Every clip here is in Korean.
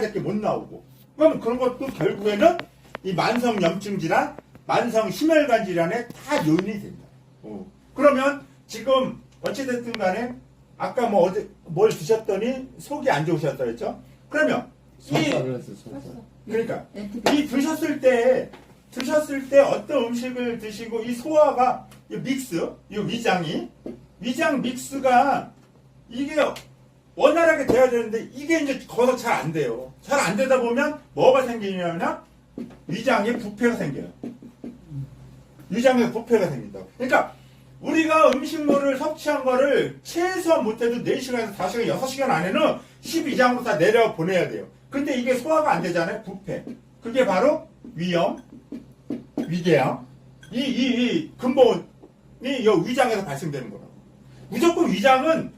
밖에 못 나오고. 그럼 그런 것도 결국에는 이 만성 염증 질환, 만성 심혈관 질환에 다 요인이 된다. 어. 그러면 지금 어찌됐든 간에 아까 뭐 어디 뭘 드셨더니 속이 안 좋으셨다 그랬죠? 그러면 이. 그러니까 엔티비오틱. 이 드셨을 때 드셨을 때 어떤 음식을 드시고 이 소화가 이 믹스, 이 위장이 위장 믹스가 이게 원활하게 돼야 되는데 이게 이제 거기서 잘 안 돼요. 잘 안 되다 보면 뭐가 생기냐면 위장에 부패가 생겨요. 위장에 부패가 생긴다고. 그러니까 우리가 음식물을 섭취한 거를 최소한 못해도 4시간에서 5시간, 6시간 안에는 12장으로 다 내려 보내야 돼요. 근데 이게 소화가 안 되잖아요. 부패. 그게 바로 위염, 위궤양, 이, 이, 이 근본이 이 위장에서 발생되는 거라고. 무조건 위장은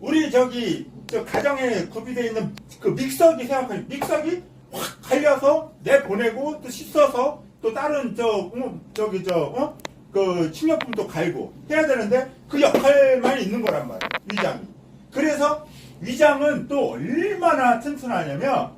우리 저기 저 가정에 구비되어 있는 그 믹서기 생각하니 믹서기 확 갈려서 내 보내고 또 씻어서 또 다른 저 어, 저기 저그 식료품도 갈고 해야 되는데 그 역할만 있는 거란 말이야 위장이. 그래서 위장은 또 얼마나 튼튼하냐면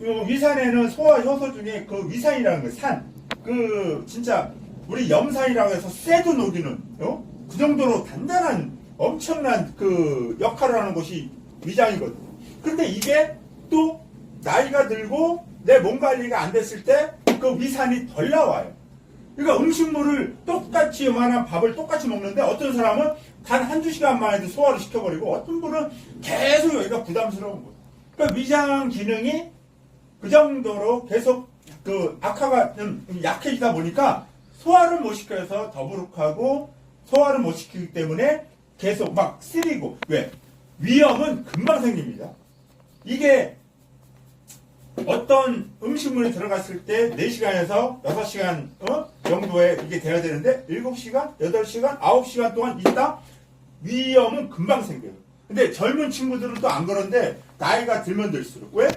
이 위산에는 소화 효소 중에 그 위산이라는 거 산. 그 진짜 우리 염산이라고 해서 쇠도 녹이는 어? 그 정도로 단단한 엄청난 그 역할을 하는 것이 위장이거든. 근데 이게 또 나이가 들고 내 몸 관리가 안 됐을 때 그 위산이 덜 나와요. 그러니까 음식물을 똑같이 요만한 밥을 똑같이 먹는데 어떤 사람은 단 한두 시간 만에도 소화를 시켜버리고 어떤 분은 계속 여기가 부담스러운 거예요. 그러니까 위장 기능이 그 정도로 계속 그 악화가 좀 약해지다 보니까 소화를 못 시켜서 더부룩하고 소화를 못 시키기 때문에 계속 막 쓰리고 왜 위염은 금방 생깁니다. 이게 어떤 음식물이 들어갔을 때 4시간에서 6시간 어? 정도에 이게 돼야 되는데 7시간, 8시간, 9시간 동안 있다 위염은 금방 생겨요. 근데 젊은 친구들은 또 안 그런데 나이가 들면 들수록 왜?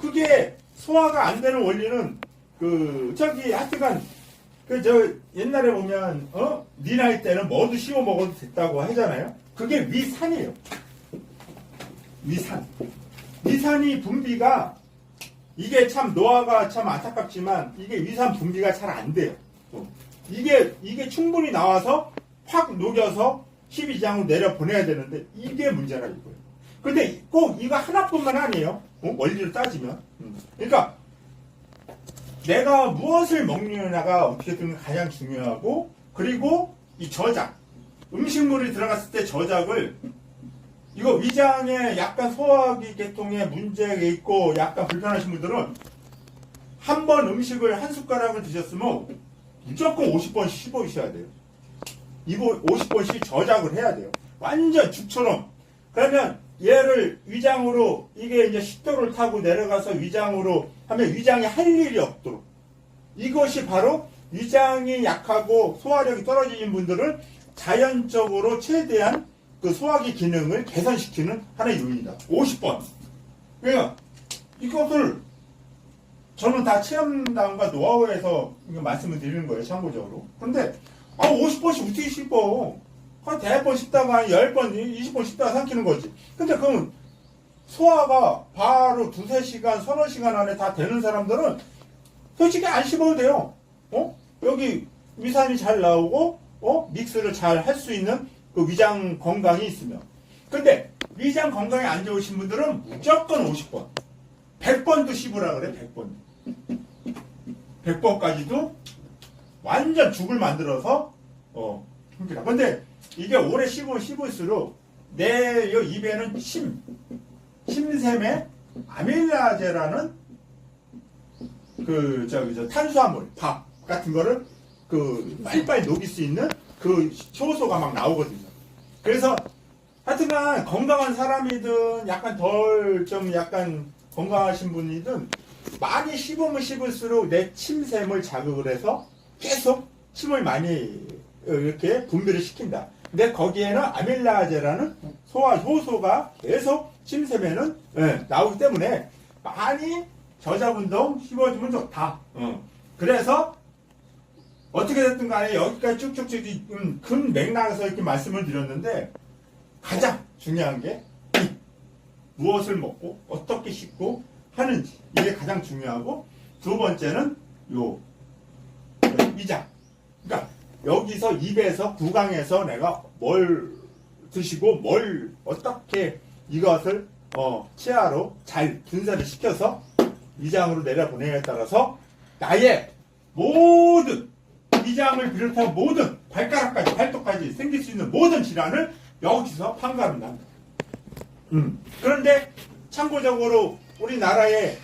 그게 소화가 안 되는 원리는 그 저기 하여튼간 그 저 옛날에 보면 어네 나이 때는 뭐도 씹어 먹어도 됐다고 하잖아요. 그게 위산이에요. 위산. 위산이 분비가 이게 참 노화가 참 안타깝지만 이게 위산 분비가 잘 안 돼요. 어. 이게 이게 충분히 나와서 확 녹여서 12장으로 내려 보내야 되는데 이게 문제라 이거예요. 근데 꼭 이거 하나뿐만 아니에요. 어? 원리를 따지면. 음. 그러니까 내가 무엇을 먹느냐가 어떻게든 가장 중요하고 그리고 이 저작 음식물이 들어갔을 때 저작을 이거 위장에 약간 소화기 계통에 문제가 있고 약간 불편하신 분들은 한 번 음식을 한 숟가락을 드셨으면 무조건 50번 씹어주셔야 돼요. 이거 50번씩 저작을 해야 돼요. 완전 죽처럼. 그러면 얘를 위장으로 이게 이제 식도를 타고 내려가서 위장으로 하면 위장이 할 일이 없도록. 이것이 바로 위장이 약하고 소화력이 떨어지는 분들은 자연적으로 최대한 그 소화기 기능을 개선시키는 하나의 요인이다. 50번. 그러니까 이것을 저는 다 체험담과 노하우에서 말씀을 드리는 거예요, 참고적으로. 근데, 아, 50번씩 어떻게 씹어? 한 대번 씹다가 한 10번, 20번 씹다가 삼키는 거지. 근데 그러면 소화가 바로 두세 시간, 서너 시간 안에 다 되는 사람들은 솔직히 안 씹어도 돼요. 어? 여기 위산이 잘 나오고, 어? 믹스를 잘 할 수 있는 그 위장 건강이 있으면. 근데 위장 건강이 안 좋으신 분들은 무조건 50번. 100번도 씹으라 그래, 100번. 100번까지도 완전 죽을 만들어서, 어. 근데 이게 오래 씹으면 씹을수록 내 요 입에는 침, 침샘에 아밀라제라는 그, 저기, 저 탄수화물, 밥 같은 거를 그 빨리빨리 녹일 수 있는 그 효소가 막 나오거든요. 그래서 하여튼간 건강한 사람이든 약간 덜 좀 약간 건강하신 분이든 많이 씹으면 씹을수록 내 침샘을 자극을 해서 계속 침을 많이 이렇게 분비를 시킨다. 근데 거기에는 아밀라제라는 소화 효소가 계속 침샘에는 예, 나오기 때문에 많이 저작 운동 씹어주면 좋다. 어. 그래서 어떻게 됐든 간에 여기까지 쭉쭉쭉 음, 큰 맥락에서 이렇게 말씀을 드렸는데 가장 중요한 게 무엇을 먹고 어떻게 씻고 하는지 이게 가장 중요하고 두 번째는 요 위장. 그러니까 여기서 입에서 구강에서 내가 뭘 드시고 뭘 어떻게 이것을 어, 치아로 잘 분사를 시켜서 위장으로 내려보내냐에 따라서 나의 모든 위장을 비롯한 모든 발가락까지 발톱까지 생길 수 있는 모든 질환을 여기서 판가름납니다. 음. 그런데 참고적으로 우리나라에